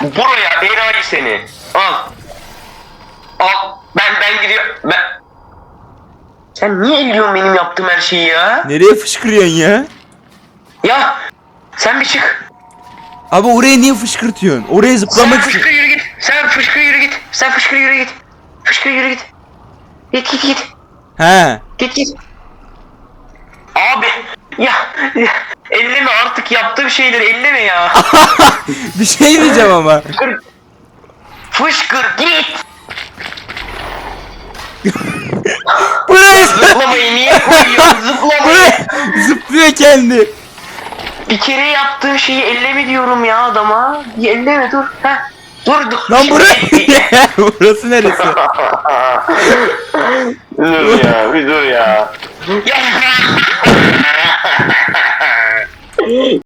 Buraya enayi seni. Al. Al. Ben ben gidiyorum. Ben... Sen niye elliyorsun benim yaptığım her şeyi ya? Nereye fışkırıyorsun ya? Ya sen bir çık. Abi oraya niye fışkırtıyorsun? Oraya Sen zıplamak fışkır için. yürü git. Sen fışkır yürü git. Sen fışkır yürü git. Fışkır yürü git. Git git git. He. Git git. Abi ya, ya elleme artık yaptığım şeyleri elleme ya. bir şey diyeceğim ama. Fışkır. Fışkır git. Buraya Zıplamayı niye koyuyorsun zıplamayı? buraya zıplıyor kendi. Bir kere yaptığım şeyi elleme diyorum ya adama. Bir elleme dur. Heh. Dur dur. Lan buraya. Burası neresi? dur ya bir dur. Ya.